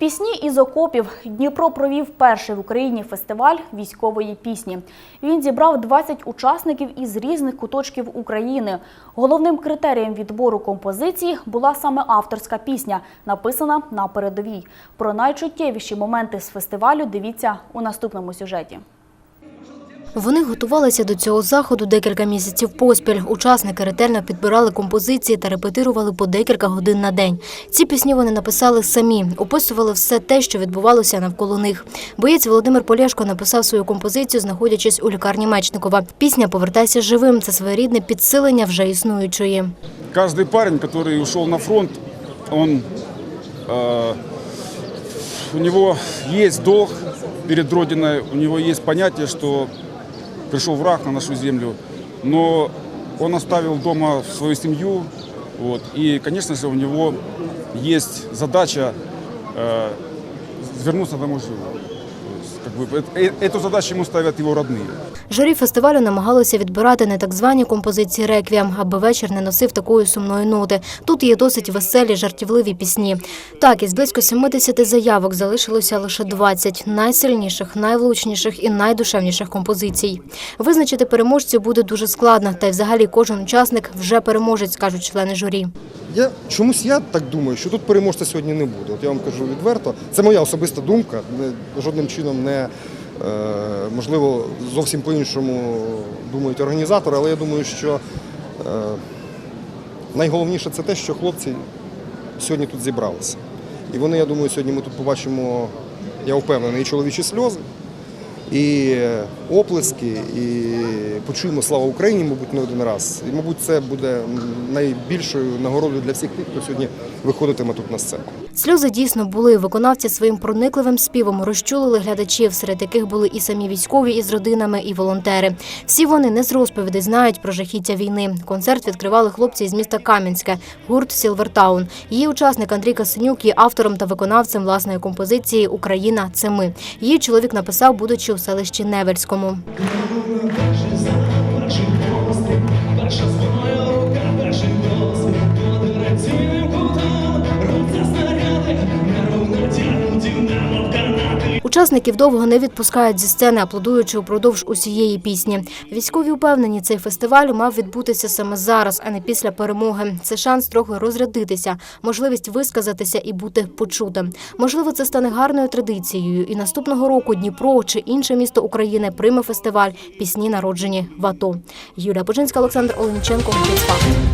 Пісні із окопів Дніпро провів перший в Україні фестиваль військової пісні. Він зібрав 20 учасників із різних куточків України. Головним критерієм відбору композиції була саме авторська пісня, написана на передовій. Про найчуттєвіші моменти з фестивалю дивіться у наступному сюжеті. Вони готувалися до цього заходу декілька місяців поспіль. Учасники ретельно підбирали композиції та репетирували по декілька годин на день. Ці пісні вони написали самі, описували все те, що відбувалося навколо них. Боєць Володимир Полєшко написав свою композицію, знаходячись у лікарні Мечникова. Пісня Повертайся живим це своєрідне підсилення вже існуючої. Каждый парень, который ушел на фронт, он, э, у него есть долг перед Родиной, у него есть понятие, что пришел враг на нашу землю, но он оставил дома свою семью, вот, и, конечно же, у него есть задача э, вернуться домой живым. Эту задачу ему ставят его родные. Журі фестивалю намагалося відбирати не так звані композиції реквієм, аби вечір не носив такої сумної ноти. Тут є досить веселі, жартівливі пісні. Так, із близько 70 заявок залишилося лише 20 найсильніших, найвлучніших і найдушевніших композицій. Визначити переможців буде дуже складно, та й взагалі кожен учасник вже переможець, кажуть члени журі. Я чомусь я так думаю, що тут переможця сьогодні не буде. От я вам кажу відверто. Це моя особиста думка. Жодним чином не е, можливо зовсім по-іншому думають організатори, але я думаю, що е, найголовніше це те, що хлопці сьогодні тут зібралися. І вони, я думаю, сьогодні ми тут побачимо, я впевнений, і чоловічі сльози, і оплески, і почуємо слава Україні, мабуть, не один раз. І, мабуть, це буде найбільшою нагородою для всіх тих, хто сьогодні виходитиме тут на сцену. Сльози дійсно були. Виконавці своїм проникливим співом розчулили глядачів, серед яких були і самі військові із родинами, і волонтери. Всі вони не з розповідей знають про жахіття війни. Концерт відкривали хлопці із міста Кам'янське, гурт Сілвертаун. Її учасник Андрій Касенюк є автором та виконавцем власної композиції Україна це ми. Її чоловік написав, будучи у селищі Невельському. Учасників довго не відпускають зі сцени, аплодуючи упродовж усієї пісні. Військові упевнені, цей фестиваль мав відбутися саме зараз, а не після перемоги. Це шанс трохи розрядитися, можливість висказатися і бути почутим. Можливо, це стане гарною традицією. І наступного року Дніпро чи інше місто України прийме фестиваль пісні народжені в АТО. Юлія Божинська, Олександр Оленіченко. Ньюсфак.